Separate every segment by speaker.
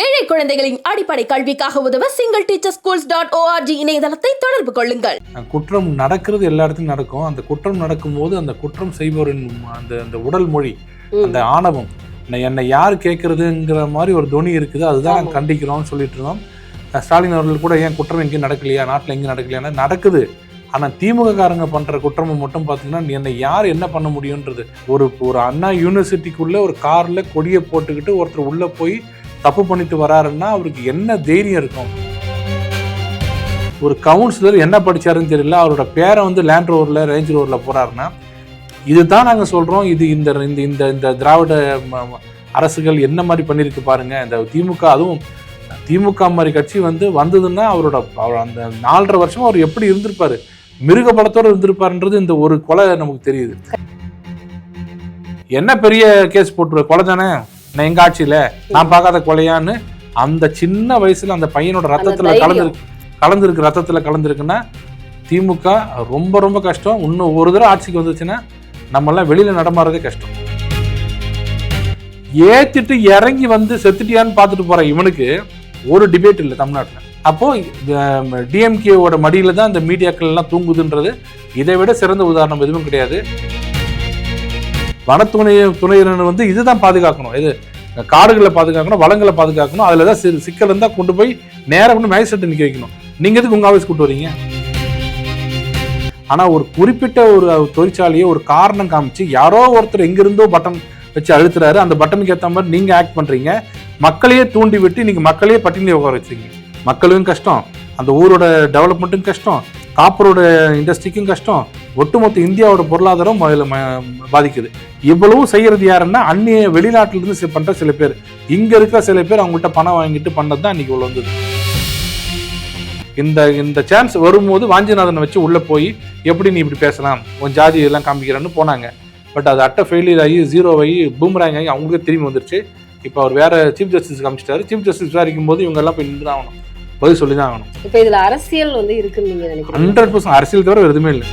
Speaker 1: ஏழை குழந்தைகளின் அடிப்படை கல்விக்காக உதவ single teacher schools dot org இணையதளத்தை தொடர்பு கொள்ளுங்கள்.
Speaker 2: குற்றம் நடக்கிறது எல்லா இடத்துலையும் நடக்கும். அந்த குற்றம் நடக்கும்போது அந்த குற்றம் செய்பவரின் அந்த அந்த உடல் மொழி. அந்த ஆணவம் என்னை யார் கேட்கறதுங்கிற மாதிரி ஒரு துணி இருக்குது. அதுதான் கண்டிக்கிறோம்னு சொல்லிட்டு இருந்தோம். ஸ்டாலின் அவர்கள் கூட ஏன் குற்றம் எங்கேயும் நடக்கலையா? நாட்டில் எங்கேயும் நடக்கலையானா நடக்குது. ஆனால் திமுக காரங்க பண்ணுற குற்றமை மட்டும் பார்த்தீங்கன்னா என்னை யார் என்ன பண்ண முடியுன்றது. ஒரு ஒரு அண்ணா யூனிவர்சிட்டிக்குள்ளே ஒரு காரில் கொடியை போட்டுக்கிட்டு ஒருத்தர் உள்ளே போய் தப்பு பண்ணிட்டு வராருன்னா அவருக்கு என்ன தைரியம் இருக்கும்? ஒரு கவுன்சிலர் என்ன படிச்சாருன்னு தெரியல அவரோட பேரை வந்து லேண்ட் ரோவரில் ரேஞ்ச் ரோவரில் இது இதுதான் நாங்கள் சொல்கிறோம் இது இந்த இந்த இந்த இந்த திராவிட ம- அரசுகள் என்ன மாதிரி பண்ணியிருக்கு பாருங்க. இந்த திமுக அதுவும் திமுக மாதிரி கட்சி வந்து வந்ததுன்னா அவரோட அவர் அந்த நாலரை வருஷம் அவர் எப்படி இருந்திருப்பார்? மிருக படத்தோடு இருந்திருப்பாருன்றது இந்த ஒரு கொலை நமக்கு தெரியுது. என்ன பெரிய கேஸ் போட்டுரு கொலை தானே? நான் எங்க ஆட்சியில நான் பார்க்காத கொலையான்னு அந்த சின்ன வயசுல அந்த பையனோட ரத்தத்துல. கலந்துருக்கு கலந்துருக்கு ரத்தத்துல கலந்துருக்குன்னா திமுக ரொம்ப ரொம்ப கஷ்டம். இன்னும் ஒரு தடவை ஆட்சிக்கு வந்துச்சுன்னா நம்மெல்லாம் வெளியில நடமாறதே கஷ்டம். ஏத்திட்டு இறங்கி வந்து செத்துட்டியான்னு பார்த்துட்டு போற இவனுக்கு ஒரு டிபேட் இல்லை தமிழ்நாட்டில். அப்போ டிஎம்கேவோட மடியில தான் இந்த மீடியாக்கள் எல்லாம் தூங்குதுன்றது. இதை விட சிறந்த உதாரணம் எதுவும் கிடையாது. வனத்துணை துணையினர் வந்து இதுதான் பாதுகாக்கணும். இது காடுகளை பாதுகாக்கணும் வளங்களை பாதுகாக்கணும். அதில் தான் சிறு சிக்கல் இருந்தால் கொண்டு போய் நேரம் கொண்டு மேஜிஸ்ட்ரேட் நிற்க வைக்கணும். நீங்கள் எதுக்கு உங்கள் ஆஃபீஸ் கூட்டு வரீங்க? ஆனால் ஒரு குறிப்பிட்ட ஒரு தொழிற்சாலையை ஒரு காரணம் காமிச்சு யாரோ ஒருத்தர் எங்கிருந்தோ பட்டன் வச்சு அழுத்துறாரு. அந்த பட்டனுக்கு ஏற்ற மாதிரி நீங்கள் ஆக்ட் பண்ணுறீங்க மக்களையே தூண்டி விட்டு நீங்கள் மக்களையே பட்டினி உட்கார வச்சிருக்கீங்க. மக்களும் கஷ்டம். அந்த ஊரோட டெவலப்மெண்ட்டும் கஷ்டம். காப்பரோட இண்டஸ்ட்ரிக்கும் கஷ்டம். ஒட்டுமொத்த இந்தியாவோட பொருளாதாரம் அதில் பாதிக்குது. இவ்வளவும் செய்யறது யாருன்னா அந்நிய வெளிநாட்டிலிருந்து பண்ற சில பேர். இங்க இருக்கிற சில பேர் அவங்கள்ட்ட பணம் வாங்கிட்டு பண்ணது தான் இன்னைக்கு இவ்வளவு வந்தது. இந்த இந்த சான்ஸ் வரும்போது வாஞ்சிநாதனை வச்சு உள்ள போய் எப்படி நீ இப்படி பேசலாம்? உன் ஜாதி இதெல்லாம் காமிக்கிறேன்னு போனாங்க. பட் அது அட்டை ஃபெயிலியர் ஆகி ஜீரோ ஆகி பூம்ராங் ஆகி அவங்களுக்கே திரும்பி வந்துருச்சு. இப்போ அவர் வேற சீஃப் ஜஸ்டிஸ் காமிச்சிட்டாரு சீஃப் ஜஸ்டிஸ் விசாரிக்கும் போது இவங்கெல்லாம் போய் நின்று தான் ஆகணும். பதில் சொல்லி தான் ஆகணும்.
Speaker 3: இப்ப இதுல அரசியல் வந்து இருக்குன்னு நீங்க நினைக்கிறீங்க?
Speaker 2: ஹண்ட்ரட் பர்சன்ட் அரசியல் தவிர எதுவுமே இல்லை.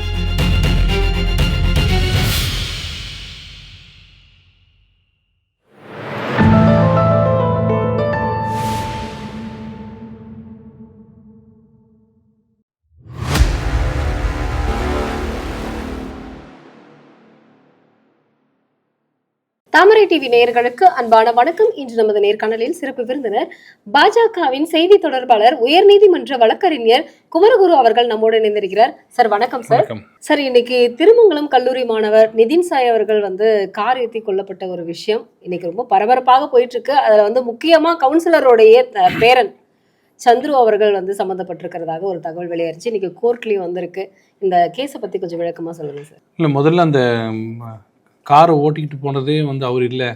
Speaker 3: தாமரை டிவி நேயர்களுக்கு அன்பான வணக்கம். இன்று நமது நேர்காணலில் சிறப்பு விருந்தினர் பாஜகவின் செய்தி தொடர்பாளர் உயர்நீதிமன்ற வழக்கறிஞர் குமரகுரு அவர்கள் நம்மோடு இணைந்திருக்கிறார். சார் வணக்கம் சார். சார் இன்னைக்கு திருமங்கலம் கல்லூரி மாணவர் நிதின் சாய் அவர்கள் வந்து கார் ஏற்றி கொல்லப்பட்ட ஒரு விஷயம். இன்னைக்கு ரொம்ப பரபரப்பாக போயிட்டு இருக்கு அதுல வந்து முக்கியமா கவுன்சிலருடைய பேரன் சந்துரு அவர்கள் வந்து சம்மந்தப்பட்டிருக்கிறதாக ஒரு தகவல் வெளியாயிருச்சு. இன்னைக்கு கோர்ட்லயும் வந்திருக்கு. இந்த கேஸை பத்தி கொஞ்சம் விளக்கமா சொல்லுங்க சார்.
Speaker 2: இல்லை முதல்ல அந்த காரை ஓட்டிக்கிட்டு போனதே வந்து அவர் இல்லை.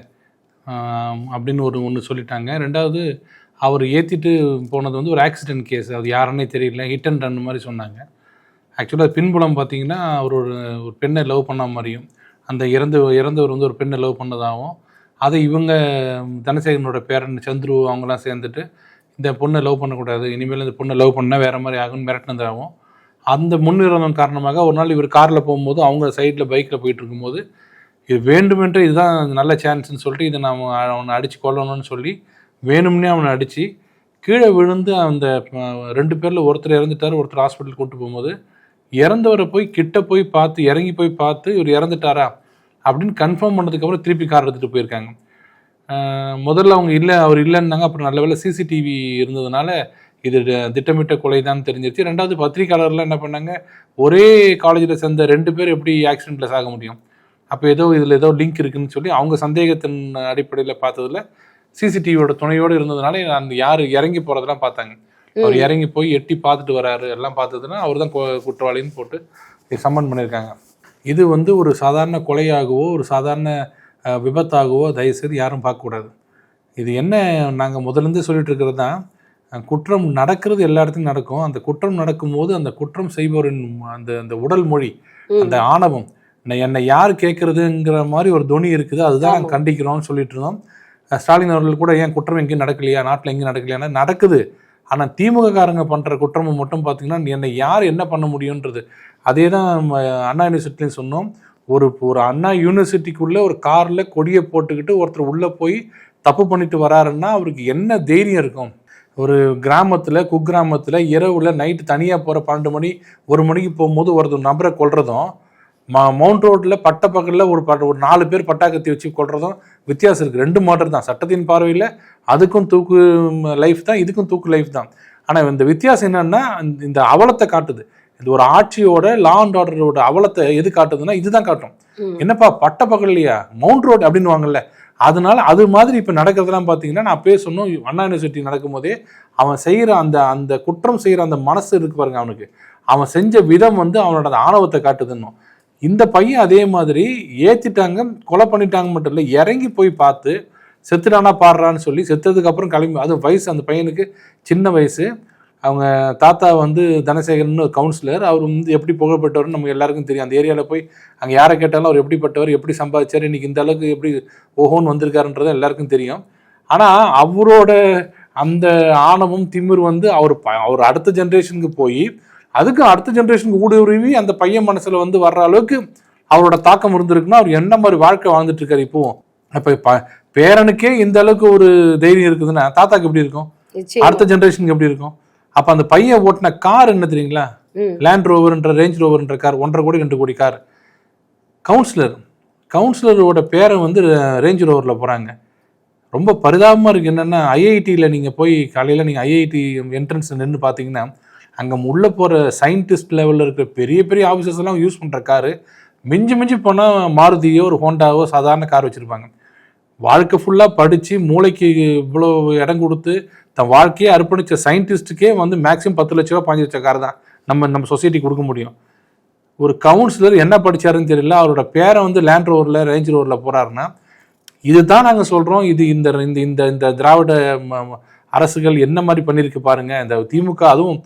Speaker 2: அப்படின்னு ஒரு ஒன்று சொல்லிட்டாங்க. ரெண்டாவது அவர் ஏற்றிட்டு போனது வந்து ஒரு ஆக்சிடென்ட் கேஸ் அது யாருன்னே தெரியல. ஹிட் அண்ட் ரன் மாதிரி சொன்னாங்க. ஆக்சுவலாக பின்புலம் பார்த்தீங்கன்னா அவர் ஒரு ஒரு பெண்ணை லவ் பண்ண மாதிரியும் அந்த இறந்து இறந்தவர் வந்து ஒரு பெண்ணை லவ் பண்ணதாகவும் அதை இவங்க தனசேகரனோட பேரன் சந்துரு அவங்களாம் சேர்ந்துட்டு இந்த பொண்ணை லவ் பண்ணக்கூடாது இனிமேல் இந்த பொண்ணை லவ் பண்ணால் வேறு மாதிரி ஆகும்னு மிரட்டினதாகவும் அந்த முன்னிறந்தம் காரணமாக ஒரு நாள் இவர் காரில் போகும்போது அவங்க சைடில் பைக்கில் போயிட்டு இருக்கும்போது இது வேண்டுமென்றே இதுதான் நல்ல சான்ஸ்னு சொல்லிட்டு இதை நாம் அவனை அடித்து கொல்லணும்னு சொல்லி வேணும்னே அவனை அடித்து கீழே விழுந்து அந்த ரெண்டு பேரில் ஒருத்தர் இறந்துட்டார் ஒருத்தர் ஹாஸ்பிட்டல் கூட்டு போகும்போது இறந்தவரை போய் கிட்ட போய் பார்த்து இறங்கி போய் பார்த்து இவர் இறந்துட்டாரா அப்படின்னு கன்ஃபார்ம் பண்ணதுக்கப்புறம் திருப்பி கார் எடுத்துகிட்டு போயிருக்காங்க. முதல்ல அவங்க இல்லை அவர் இல்லைன்னாங்க. அப்புறம் நல்ல வேலை சிசிடிவி இருந்ததுனால இது திட்டமிட்ட கொலை தான் தெரிஞ்சிருச்சு. ரெண்டாவது பத்திரிகையாளர்லாம் என்ன பண்ணாங்க ஒரே காலேஜில் சேர்ந்த ரெண்டு பேர் எப்படி ஆக்சிடெண்ட்டில் சாக முடியும்? அப்போ ஏதோ இதில் ஏதோ லிங்க் இருக்குன்னு சொல்லி அவங்க சந்தேகத்தின் அடிப்படையில் பார்த்ததுல சிசிடிவியோட துணையோடு இருந்ததுனால அந்த யார் இறங்கி போகிறதெல்லாம் பார்த்தாங்க. அவர் இறங்கி போய் எட்டி பார்த்துட்டு வராரு எல்லாம் பார்த்ததுன்னா அவர் தான் குற்றவாளின்னு போட்டு சம்மன் பண்ணியிருக்காங்க இது வந்து ஒரு சாதாரண கொலையாகவோ ஒரு சாதாரண விபத்தாகவோ தயவுசெய்து யாரும் பார்க்கக்கூடாது இது என்ன நாங்கள் முதலேருந்து சொல்லிட்டு இருக்கிறது தான் குற்றம் நடக்கிறது எல்லா இடத்துலையும் நடக்கும். அந்த குற்றம் நடக்கும்போது அந்த குற்றம் செய்பவரின் அந்த அந்த உடல் மொழி. அந்த ஆணவம் என்னை- என்னை யார் கேட்கறதுங்கிற மாதிரி ஒரு துணி இருக்குது. அதுதான் நாங்கள். கண்டிக்கிறோம்னு சொல்லிட்டு இருந்தோம். ஸ்டாலின் அவர்கள் கூட ஏன் குற்றம் எங்கேயும் நடக்கலையா? நாட்டில் எங்கேயும் நடக்கலையானா நடக்குது. ஆனால் திமுக காரங்க பண்ணுற குற்றமும் மட்டும் பார்த்தீங்கன்னா என்னை யார் என்ன பண்ண முடியுன்றது அதே தான் நம்ம அண்ணா யூனிவர்சிட்டிலையும் சொன்னோம். ஒரு ஒரு அண்ணா யூனிவர்சிட்டிக்குள்ளே ஒரு காரில் கொடியை போட்டுக்கிட்டு ஒருத்தர் உள்ளே போய் தப்பு பண்ணிட்டு வராருன்னா அவருக்கு என்ன தைரியம் இருக்கும்? ஒரு கிராமத்தில் குக்கிராமத்தில் இரவுல நைட்டு தனியாக போகிற பன்னெண்டு மணி ஒரு மணிக்கு போகும்போது ஒரு நபரை கொல்றதும் ம மவுண்ட் ரோட்டில் பட்ட பக்கத்தில் ஒரு பட்ட ஒரு நாலு பேர் பட்டாக்கத்தி வச்சு கொல்றதும் வித்தியாசம் இருக்குது ரெண்டு மாடல் தான். சட்டத்தின் பார்வையில் அதுக்கும் தூக்கு லைஃப் தான். இதுக்கும் தூக்கு லைஃப் தான். ஆனால் இந்த வித்தியாசம் என்னன்னா இந்த- அவலத்தை காட்டுது. இது ஒரு ஆட்சியோட லா அண்ட் ஆர்டரோட அவலத்தை எது காட்டுதுன்னா இதுதான் காட்டும். என்னப்பா பட்ட பக்கம் இல்லையா? மவுண்ட் ரோடு அப்படின்னு வாங்கல்ல. அதனால அது மாதிரி இப்போ நடக்கிறதெல்லாம் பார்த்தீங்கன்னா நான் அப்பயே சொன்னோம் அண்ணா யூனிவர்சிட்டி நடக்கும்போதே அவன் செய்கிற அந்த அந்த குற்றம் செய்கிற அந்த மனசு இருக்கு பாருங்க அவனுக்கு. அவன் செஞ்ச விதம் வந்து அவனோட அந்த ஆணவத்தை காட்டுதுன்னும். இந்த பையன் அதே மாதிரி ஏற்றிட்டாங்க கொலை பண்ணிட்டாங்க மட்டும் இல்லை இறங்கி போய் பார்த்து செத்துட்டானா பாடுறான்னு சொல்லி செத்ததுக்கு அப்புறம் கிளம்பி அது வயசு அந்த பையனுக்கு சின்ன வயசு. அவங்க தாத்தா வந்து தனசேகரன் ஒரு கவுன்சிலர் அவர் வந்து எப்படி புகழ்பெற்றவர்னு நமக்கு எல்லாருக்கும் தெரியும். அந்த ஏரியாவில் போய் அங்கே யாரை கேட்டாலும் அவர் எப்படிப்பட்டவர் எப்படி சம்பாதிச்சார் இன்றைக்கி இந்த அளவுக்கு எப்படி ஓஹோன்னு வந்திருக்காருன்றது எல்லாருக்கும் தெரியும். ஆனால் அவரோட அந்த ஆணவம் திமிர் வந்து அவர் ப- அவர் அடுத்த ஜென்ரேஷனுக்கு போய் அதுக்கு அடுத்த ஜென்ரேஷனுக்கு ஊடுருவி அந்த பையன் மனசுல வந்து வர்ற அளவுக்கு அவரோட தாக்கம் இருந்திருக்குன்னா அவர் என்ன மாதிரி வாழ்க்கை வாழ்ந்துட்டு இருக்காரு இப்போ? அப்ப பேரனுக்கே இந்த அளவுக்கு ஒரு தைரியம் இருக்குதுன்னா தாத்தாக்கு எப்படி இருக்கும்? அடுத்த ஜென்ரேஷனுக்கு எப்படி இருக்கும்? அப்ப அந்த பையன் ஓட்டின கார் என்ன தெரியுங்களா. லேண்ட் ரோவர்ன்ற ரேஞ்ச் ரோவர்ன்ற கார் ஒன்றரை கோடி ரெண்டு கோடி கார் கவுன்சிலர் கவுன்சிலரோட பேரன் வந்து ரேஞ்ச் ரோவரில் போகிறாங்க ரொம்ப பரிதாபமாக இருக்குது என்னென்னா ஐஐடியில் நீங்கள் போய் காலையில் நீங்கள் ஐஐடி என்ட்ரன்ஸ் நின்று பார்த்தீங்கன்னா அங்கே உள்ளே போகிற சயின்டிஸ்ட் லெவலில் இருக்கிற பெரிய பெரிய ஆஃபீஸர்ஸ் எல்லாம் யூஸ் பண்ணுற காரு மிஞ்சி மிஞ்சி போனால் மாருதியோ ஒரு ஹோண்டாவோ சாதாரண கார் வச்சுருப்பாங்க. வாழ்க்கை ஃபுல்லாக படித்து மூளைக்கு இவ்வளோ இடம் கொடுத்து தன் வாழ்க்கையை அர்ப்பணித்த சயின்டிஸ்ட்டுக்கே வந்து மேக்ஸிமம் பத்து லட்ச ரூபா பாஞ்சு லட்ச கார் தான். நம்ம நம்ம சொசைட்டி கொடுக்க முடியும். ஒரு கவுன்சிலர் என்ன படிச்சாருன்னு தெரியல. அவரோட பேரை வந்து லேண்ட் ரோவரில் ரேஞ்ச் ரோவரில் போகிறாருன்னா இதுதான் நாங்கள் சொல்கிறோம் இது இந்த இந்த இந்த இந்த திராவிட ம- அரசுகள் என்ன மாதிரி பண்ணியிருக்கு பாருங்கள் இந்த திமுக அதுவும்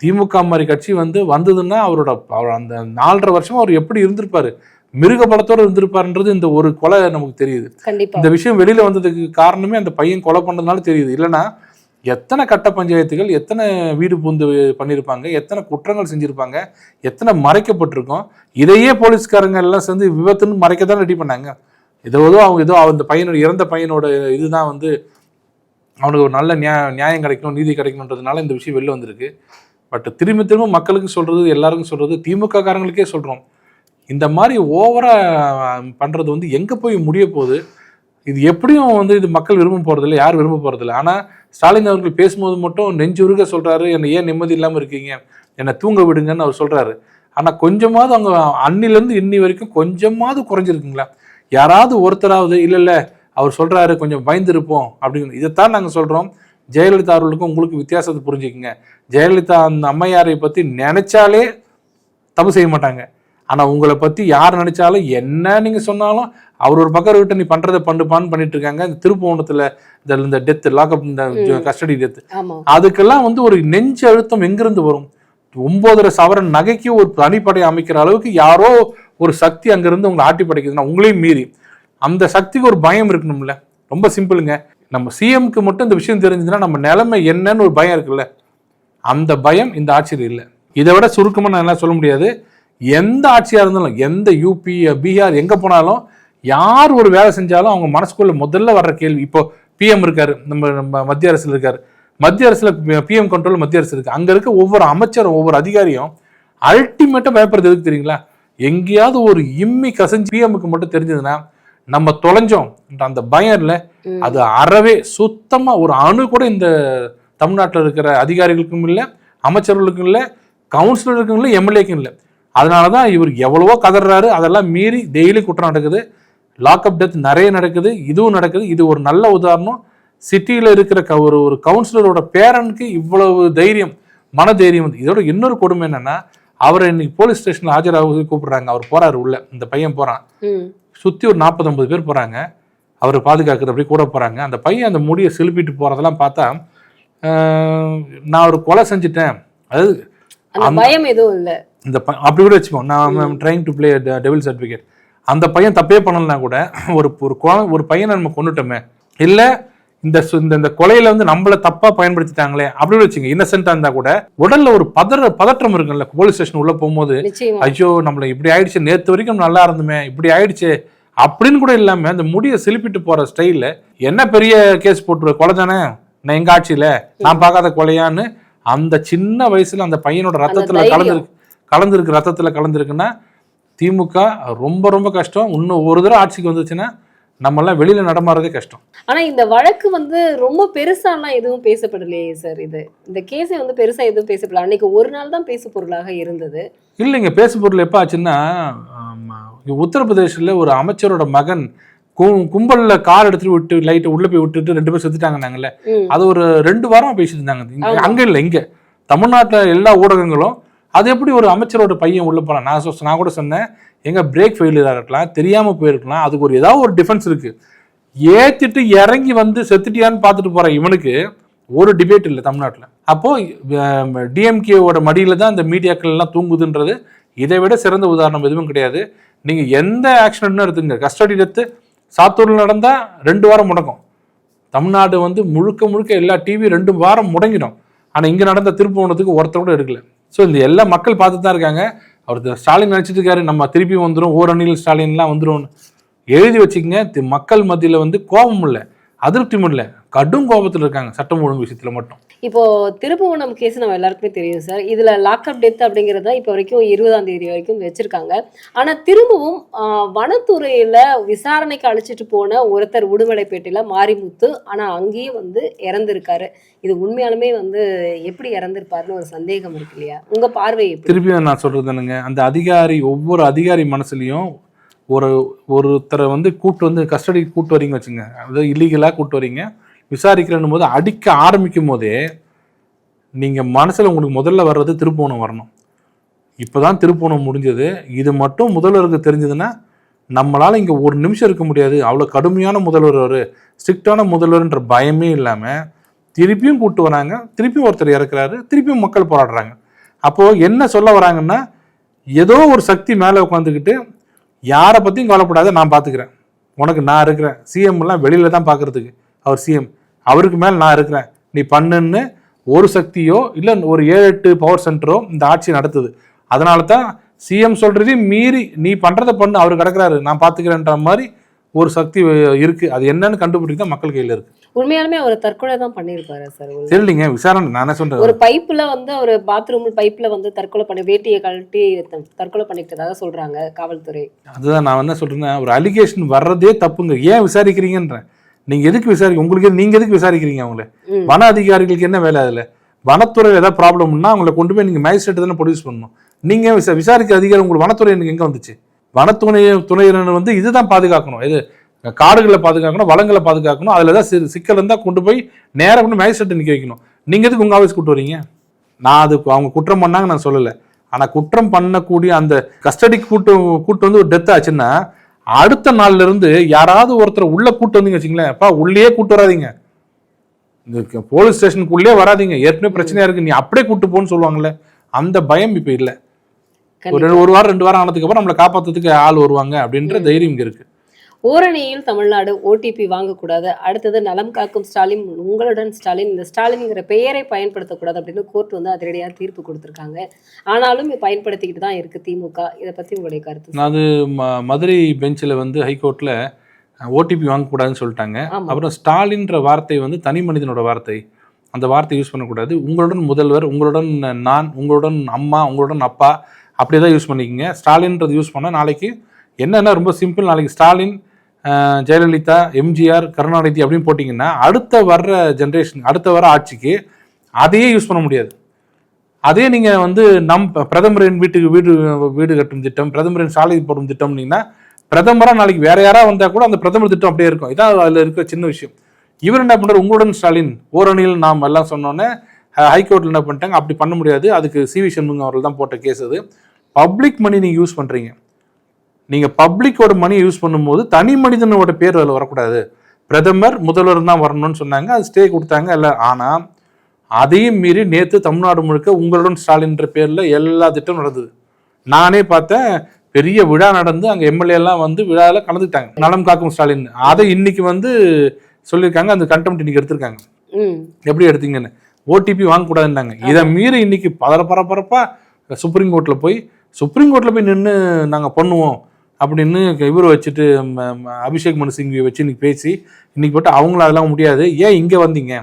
Speaker 2: திமுக மாதிரி கட்சி வந்து வந்ததுன்னா அவரோட அவர் அந்த நாலரை வருஷமா அவர் எப்படி இருந்திருப்பாரு? மிருக பலத்தோட இருந்திருப்பாருன்றது இந்த ஒரு கொலை நமக்கு தெரியுது. இந்த விஷயம் வெளியில வந்ததுக்கு காரணமே அந்த பையன் கொலை பண்ணதுனால தெரியுது. இல்லைன்னா எத்தனை கட்ட பஞ்சாயத்துகள் எத்தனை வீடு பூந்து பண்ணியிருப்பாங்க எத்தனை குற்றங்கள் செஞ்சிருப்பாங்க எத்தனை மறைக்கப்பட்டிருக்கும் இதையே போலீஸ்காரங்க எல்லாம் சேர்ந்து விபத்துன்னு மறைக்க தான் ரெடி பண்ணாங்க. ஏதோ அவங்க ஏதோ அந்த பையனோட இறந்த பையனோட இதுதான் வந்து அவனுக்கு ஒரு நல்ல நியா நியாயம் கிடைக்கணும் நீதி கிடைக்கணுன்றதுனால இந்த விஷயம் வெளில வந்திருக்கு. பட் திரும்ப திரும்ப மக்களுக்கு சொல்கிறது எல்லாருக்கும் சொல்கிறது திமுக காரங்களுக்கே சொல்கிறோம் இந்த மாதிரி ஓவராக பண்ணுறது வந்து எங்கே போய் முடிய போகுது? இது எப்படியும் வந்து இது மக்கள் விரும்ப போகிறதில்ல யார் விரும்ப போகிறதில்ல ஆனால் ஸ்டாலின் அவர்கள் பேசும்போது மட்டும் நெஞ்சுருக சொல்கிறாரு என்னை ஏன் நிம்மதி இல்லாமல் இருக்கீங்க? என்னை தூங்க விடுங்கன்னு அவர் சொல்கிறாரு ஆனால் கொஞ்சமாவது அவங்க அன்னிலேருந்து இன்னி வரைக்கும் கொஞ்சமாவது குறைஞ்சிருக்குங்களா? யாராவது ஒருத்தராவது இல்லை இல்லை அவர் சொல்கிறாரு கொஞ்சம் பயந்துருப்போம் அப்படின்னு இதைத்தான் நாங்கள் சொல்கிறோம் ஜெயலலிதா அவர்களுக்கும் உங்களுக்கு வித்தியாசத்தை புரிஞ்சுக்குங்க. ஜெயலலிதா அந்த அம்மையாரை பத்தி நினைச்சாலே தப்பு செய்ய மாட்டாங்க. ஆனா உங்களை பத்தி யார் நினைச்சாலும் என்ன நீங்க சொன்னாலும் அவர் ஒரு பக்கம் விட்டு நீ பண்றதை பண்ணுப்பான்னு பண்ணிட்டு இருக்காங்க. இந்த திருப்போணத்துல இந்த இந்த டெத் லாக்அப் இந்த கஸ்டடி டெத்
Speaker 3: ஆமா.
Speaker 2: அதுக்கெல்லாம் வந்து ஒரு நெஞ்சு அழுத்தம் எங்கிருந்து வரும்? ஒன்பதரை சவரன் நகைக்கு ஒரு தனிப்படை அமைக்கிற அளவுக்கு யாரோ ஒரு சக்தி அங்கிருந்து உங்களை ஆட்டி படைக்குதுன்னா உங்களையும் மீறி. அந்த சக்திக்கு ஒரு பயம் இருக்கணும்ல. ரொம்ப சிம்பிளுங்க. நம்ம சிஎம்க்கு மட்டும் இந்த விஷயம் தெரிஞ்சதுன்னா நம்ம நிலைமை என்னன்னு ஒரு பயம் இருக்குல்ல? அந்த பயம் இந்த ஆட்சியில் இல்லை. இதை விட சுருக்கமாக நான் என்ன சொல்ல முடியாது? எந்த ஆட்சியாக இருந்தாலும் எந்த யூபி பீகார் எங்கே போனாலும் யார் ஒரு வேலை செஞ்சாலும் அவங்க மனசுக்குள்ள முதல்ல வர்ற கேள்வி இப்போ பிஎம் இருக்கார் நம்ம நம்ம மத்திய அரசில் இருக்கார். மத்திய அரசில் பிஎம் கண்ட்ரோல் மத்திய அரசு இருக்குது அங்கே இருக்க ஒவ்வொரு அமைச்சரும் ஒவ்வொரு அதிகாரியும் அல்டிமேட்டாக பயப்படுறது எதுக்கு தெரியுங்களா? எங்கேயாவது ஒரு இம்மி கசஞ்சு பிஎம்க்கு மட்டும் தெரிஞ்சதுன்னா நம்ம தொலைஞ்சோம் அந்த பயம் இல்லை. அது அறவே சுத்தமா ஒரு அணு கூட இந்த தமிழ்நாட்டில் இருக்கிற அதிகாரிகளுக்கும் இல்லை அமைச்சர்களுக்கும் இல்லை கவுன்சிலருக்கும் இல்லை எம்எல்ஏக்கும் இல்லை. அதனால தான் இவர் எவ்வளவோ கதறாரு. அதெல்லாம் மீறி டெய்லி குற்றம் நடக்குது. லாக்அப் டெத் நிறைய நடக்குது. இதுவும் நடக்குது. இது ஒரு நல்ல உதாரணம். சிட்டியில் இருக்கிற க- ஒரு ஒரு கவுன்சிலரோட பேரனுக்கு இவ்வளவு தைரியம் மன தைரியம் வந்து இதோட இன்னொரு கொடுமை என்னன்னா அவரை இன்னைக்கு போலீஸ் ஸ்டேஷன்ல ஆஜராக கூப்பிடுறாங்க. அவர் போறாரு உள்ள. இந்த பையன் போறான். சுற்றி ஒரு நாற்பது ஐம்பது பேர் போகிறாங்க அவர் பாதுகாக்கிறது அப்படி கூட போகிறாங்க அந்த பையன் அந்த முடியை செலுப்பிட்டு போகிறதெல்லாம் பார்த்தா நான் ஒரு கொலை செஞ்சுட்டேன். அதாவது
Speaker 3: அந்த பயம் எதுவும் இல்ல.
Speaker 2: இந்த அப்படி கூட வச்சுக்கோ நான் trying to play devil certificate அந்த பையன் தப்பே பண்ணலனா கூட ஒரு ஒரு குழ- ஒரு பையனை நம்ம கொண்டுட்டோமே இல்லை இந்த இந்த இந்த கொலையில வந்து நம்மள தப்பா பயன்படுத்திட்டாங்களே அப்படி வச்சுங்க இன்னசென்ட்டா இருந்தா கூட உடல்ல ஒரு பதற பதற்றம் இருக்குல்ல போலீஸ் ஸ்டேஷன் உள்ள போகும்போது ஐயோ நம்மள இப்படி ஆயிடுச்சு நேத்து வரைக்கும் நல்லா இருந்துமே இப்படி ஆயிடுச்சு அப்படின்னு கூட இல்லாம அந்த முடியை சிலிப்பிட்டு போற ஸ்டைல்ல என்ன பெரிய கேஸ் போட்டுரு கொலை தானே? நான் எங்க ஆட்சியில? நான் பார்க்காத கொலையான்னு அந்த சின்ன வயசுல அந்த பையனோட ரத்தத்துல. கலந்துருக்கு கலந்துருக்கு ரத்தத்துல கலந்துருக்குன்னா திமுக ரொம்ப ரொம்ப கஷ்டம். இன்னும் ஒரு தடவை ஆட்சிக்கு வந்துச்சுன்னா நம்ம எல்லாம் வெளியில நடமாறதே கஷ்டம்.
Speaker 3: ஆனா இந்த வழக்கு வந்து ரொம்ப பெருசாலாம் எதுவும் பேசப்படலையே சார் இது. இந்த கேஸை வந்து பெருசா எதுவும் பேசப்படல. அன்னைக்கு ஒரு நாள் தான் பேசு பொருளாக இருந்தது.
Speaker 2: இல்லைங்க பேசு பொருள் எப்போ ஆச்சுன்னா உத்தரப்பிரதேசில் ஒரு அமைச்சரோட மகன் கும்பல்ல கார் எடுத்துட்டு விட்டு லைட்டை உள்ள போய் விட்டுட்டு ரெண்டு பேர் செத்துட்டாங்கன்னாங்கல்ல
Speaker 3: ம்.
Speaker 2: அது ஒரு ரெண்டு வாரம் பேசிட்டு இருந்தாங்க. அங்க இல்லை இங்க. தமிழ்நாட்டுல எல்லா ஊடகங்களும் அது எப்படி ஒரு அமைச்சரோட பையன் உள்ள போலாம் நான் நான் கூட சொன்னேன் எங்கே பிரேக் ஃபெயிலியராக இருக்கலாம் தெரியாமல் போயிருக்கலாம் அதுக்கு ஒரு ஏதாவது ஒரு டிஃபென்ஸ் இருக்குது ஏற்றிட்டு இறங்கி வந்து செத்துட்டியான்னு பார்த்துட்டு போகிற இவனுக்கு ஒரு டிபேட் இல்லை தமிழ்நாட்டில். அப்போது டிஎம்கேவோட மடியில் தான் இந்த மீடியாக்கள் எல்லாம் தூங்குதுன்றது. இதை விட சிறந்த உதாரணம் எதுவும் கிடையாது. நீங்கள் எந்த ஆக்ஷன் எடுத்துங்க. கஸ்டடி எடுத்து சாத்தூரில் நடந்தால் ரெண்டு வாரம் முடக்கும் தமிழ்நாடு வந்து முழுக்க முழுக்க எல்லா டிவி ரெண்டு வாரம் முடங்கிடும். ஆனால் இங்கே நடந்த திருப்பவனத்துக்கு ஒருத்தர் கூட எடுக்கல. ஸோ இந்த எல்லா மக்கள் பார்த்துட்டு தான் இருக்காங்க. அவர் ஸ்டாலின் நினைச்சிட்டு இருக்காரு நம்ம திருப்பி வந்துடும் ஓரணியில் ஸ்டாலின்லாம் வந்துடும் எழுதி வச்சுக்கங்க மக்கள் மத்தியில் வந்து கோபம் இல்லை அதிருப்தியும் இல்லை. கடும் கோபத்தில் இருக்காங்க சட்டம் ஒழுங்கு விஷயத்துல மட்டும்.
Speaker 3: இப்போ திருப்புவனம் கேஸ் நம்ம எல்லாருக்குமே தெரியும் சார் இதுல லாக்அப் டெத் அப்படிங்கறத இப்போ வரைக்கும் இருபதாம் தேதி வரைக்கும் வச்சிருக்காங்க. ஆனா திரும்பவும் வனத்துறையில விசாரணைக்கு அழைச்சிட்டு போன ஒருத்தர் உடுமலைப்பேட்டையில மாரிமுத்து ஆனா அங்கேயே வந்து இறந்திருக்காரு. இது உண்மையாலுமே வந்து எப்படி இறந்திருப்பாருன்னு ஒரு சந்தேகம் இருக்கு இல்லையா? உங்க பார்வை
Speaker 2: திருப்பி நான் சொல்றது என்னங்க அந்த அதிகாரி ஒவ்வொரு அதிகாரி மனசுலயும் ஒரு ஒருத்தரை வந்து கூட்டு வந்து கஸ்டடிக்கு கூட்டு வரீங்க வச்சுங்க அதாவது இல்லீகலாக கூட்டு வரீங்க. விசாரிக்கிறேன்னு போது அடிக்க ஆரம்பிக்கும் போதே நீங்கள் மனசில் உங்களுக்கு முதல்ல வர்றது திருப்போணம் வரணும். இப்போ தான் திருப்போணம் முடிஞ்சது. இது மட்டும் முதல்வருக்கு தெரிஞ்சதுன்னா நம்மளால் இங்கே ஒரு நிமிஷம் இருக்க முடியாது. அவ்வளோ கடுமையான முதல்வர் ஒரு ஸ்ட்ரிக்டான முதல்வர்ன்ற பயமே இல்லாமல் திருப்பியும் கூப்பிட்டு வராங்க. திருப்பியும் ஒருத்தர் இறக்குறாரு. திருப்பியும் மக்கள் போராடுறாங்க. அப்போது என்ன சொல்ல வராங்கன்னா ஏதோ ஒரு சக்தி மேலே உட்காந்துக்கிட்டு யாரை பற்றியும் கவலைப்படாத நான் பார்த்துக்கிறேன் உனக்கு நான் இருக்கிறேன். சிஎம் எல்லாம் தான் பார்க்கறதுக்கு அவர் சிஎம் அவருக்கு மேலே நான் இருக்கிறேன். நீ பண்ணுன்னு ஒரு சக்தியோ இல்லை ஒரு ஏழு எட்டு பவர் சென்டரோ இந்த ஆட்சி நடத்துது. அதனால தான் சிஎம் சொல்றதையும் மீறி நீ பண்றதை பண்ணு அவர் கிடக்குறாரு. நான் பார்த்துக்கிறேன்ற மாதிரி ஒரு சக்தி இருக்கு. அது என்னன்னு கண்டுபிடிக்க மக்கள் கையில் இருக்கு.
Speaker 3: உண்மையாலுமே அவர் தற்கொலை தான் பண்ணியிருப்பாரு சார்
Speaker 2: தெரியலீங்க விசாரணை நான் என்ன சொல்றேன்
Speaker 3: ஒரு பைப்ல வந்து அவர் பாத்ரூம் பைப்ல வந்து தற்கொலை பண்ணி வேட்டியை கழட்டி தற்கொலை பண்ணிக்கிட்டதாக சொல்றாங்க காவல்துறை.
Speaker 2: அதுதான் நான் என்ன சொல்றேன்னா ஒரு அலிகேஷன் வர்றதே தப்புங்க. ஏன் விசாரிக்கிறீங்கன்றேன். நீங்க எதுக்கு விசாரிக்க உங்களுக்கு நீங்க எதுக்கு விசாரிக்கிறீங்க அவங்கள? வன அதிகாரிகளுக்கு என்ன வேலை அதுல? வனத்துறை ஏதாவது ப்ராப்ளம்னா அவங்களை கொண்டு போய் நீங்க மேஜிஸ்ட்ரேட் தானே ப்ரொடியூஸ் பண்ணணும். நீங்க விசா விசாரிக்க அதிகாரி உங்களுக்கு வனத்துறை எனக்கு எங்க வந்துச்சு? வனத்துணை துணையினர் வந்து இதுதான் பாதுகாக்கணும். இது காடுகளை பாதுகாக்கணும் வளங்களை பாதுகாக்கணும். அதில் ஏதாவது சிக்கல் இருந்தால் கொண்டு போய் நேரம் கொண்டு மேஜிஸ்ட்ரேட் நிற்க வைக்கணும். நீங்கள் எதுக்கு உங்க ஆஃபீஸ் கூட்டு வரீங்க? நான் அது அவங்க குற்றம் பண்ணாங்க நான் சொல்லலை. ஆனால் குற்றம் பண்ணக்கூடிய அந்த கஸ்டடி கூட்டு கூட்டு வந்து ஒரு டெத் ஆச்சுன்னா அடுத்த நாள்ல இருந்து யாராவது ஒருத்தர் உள்ள கூட்டு வந்தீங்க வச்சுங்களேன் அப்பா உள்ளேயே கூட்டு வராதீங்க. இந்த போலீஸ் ஸ்டேஷனுக்குள்ளே வராதீங்க. ஏற்கனவே பிரச்சனையா இருக்கு. நீ அப்படியே கூட்டு போன்னு சொல்லுவாங்கல்ல. அந்த பயம் இப்ப இல்ல. ஒரு. ஒரு வாரம் ரெண்டு வாரம் ஆனதுக்கு அப்புறம் நம்மளை காப்பாத்துறதுக்கு ஆள் வருவாங்க அப்படின்ற தைரியம் இருக்கு.
Speaker 3: ஓரணியில் தமிழ்நாடு ஓடிபி வாங்கக்கூடாது. அடுத்தது நலம் காக்கும் ஸ்டாலின் உங்களுடன் ஸ்டாலின். இந்த ஸ்டாலின்ங்கிற பெயரை பயன்படுத்தக்கூடாது அப்படின்னு கோர்ட் வந்து அதிரடியாக தீர்ப்பு கொடுத்துருக்காங்க. ஆனாலும் பயன்படுத்திக்கிட்டு தான் இருக்கு திமுக. இதை பத்தி உங்களுடைய கருத்து
Speaker 2: அது மதுரை பெஞ்சில் வந்து ஹைகோர்ட்ல ஓடிபி வாங்கக்கூடாதுன்னு சொல்லிட்டாங்க. அப்புறம் ஸ்டாலின்ற வார்த்தை வந்து தனி மனிதனோட வார்த்தை. அந்த வார்த்தை யூஸ் பண்ணக்கூடாது. உங்களுடன் முதல்வர் உங்களுடன் நான் உங்களுடன் அம்மா உங்களுடன் அப்பா அப்படியே தான் யூஸ் பண்ணிக்கோங்க. ஸ்டாலின்றது யூஸ் பண்ணால் நாளைக்கு என்னன்னா ரொம்ப சிம்பிள் நாளைக்கு ஸ்டாலின் ஜெயலலிதா எம்ஜிஆர் கருணாநிதி அப்படின்னு போட்டிங்கன்னா அடுத்த வர்ற ஜென்ரேஷன் அடுத்த வர ஆட்சிக்கு அதையே யூஸ் பண்ண முடியாது. அதே நீங்கள் வந்து நம் பிரதமரின் வீட்டுக்கு வீடு வீடு கட்டும் திட்டம் பிரதமரின் சாலை போடும் திட்டம்னீங்கன்னா பிரதமராக நாளைக்கு வேற யாராக வந்தால் கூட அந்த பிரதமர் திட்டம் அப்படியே இருக்கும். இதான் அதில் இருக்க சின்ன விஷயம். இவர் என்ன பண்றாரு? உங்களுடன் ஸ்டாலின் ஓரணியில் நாம் எல்லாம் சொன்னோன்னே ஹைகோர்ட்டில் என்ன பண்ணிட்டாங்க? அப்படி பண்ண முடியாது. அதுக்கு சி வி சண்முகம் அவர்கள் தான் போட்ட கேஸ் அது. பப்ளிக் மணி நீங்கள் யூஸ் பண்ணுறீங்க நீங்க பப்ளிக்கோட மணி யூஸ் பண்ணும்போது தனி மனிதனோட பேர் அதில் வரக்கூடாது. பிரதமர் முதல்வர் தான் வரணும்னு சொன்னாங்க. அது ஸ்டே கொடுத்தாங்க. எல்லாம் ஆனா அதையும் மீறி நேத்து தமிழ்நாடு முழுக்க உங்களுடன் ஸ்டாலின்ற பேர்ல எல்லா திட்டம் நடந்தது. நானே பார்த்தேன் பெரிய விழா நடந்து அங்க எம்எல்ஏ எல்லாம் வந்து விழாவில் கலந்துக்கிட்டாங்க. நலம் காக்கும் ஸ்டாலின். அதை இன்னைக்கு வந்து சொல்லியிருக்காங்க. அந்த கண்டெம்ட் இன்னைக்கு எடுத்திருக்காங்க. எப்படி எடுத்தீங்கன்னு? ஓடிபி வாங்கக்கூடாதுன்னாங்க. இதை மீறி இன்னைக்கு பதற பரபரப்பா சுப்ரீம் கோர்ட்ல போய் சுப்ரீம் கோர்ட்ல போய் நின்று நாங்க பண்ணுவோம். அப்படின்னு இவர் வச்சுட்டு அபிஷேக் மனு சிங்வியை வச்சு இன்னைக்கு பேசி இன்னைக்கு போட்டு அவங்கள அதெல்லாம் முடியாது. ஏன் இங்கே வந்தீங்க?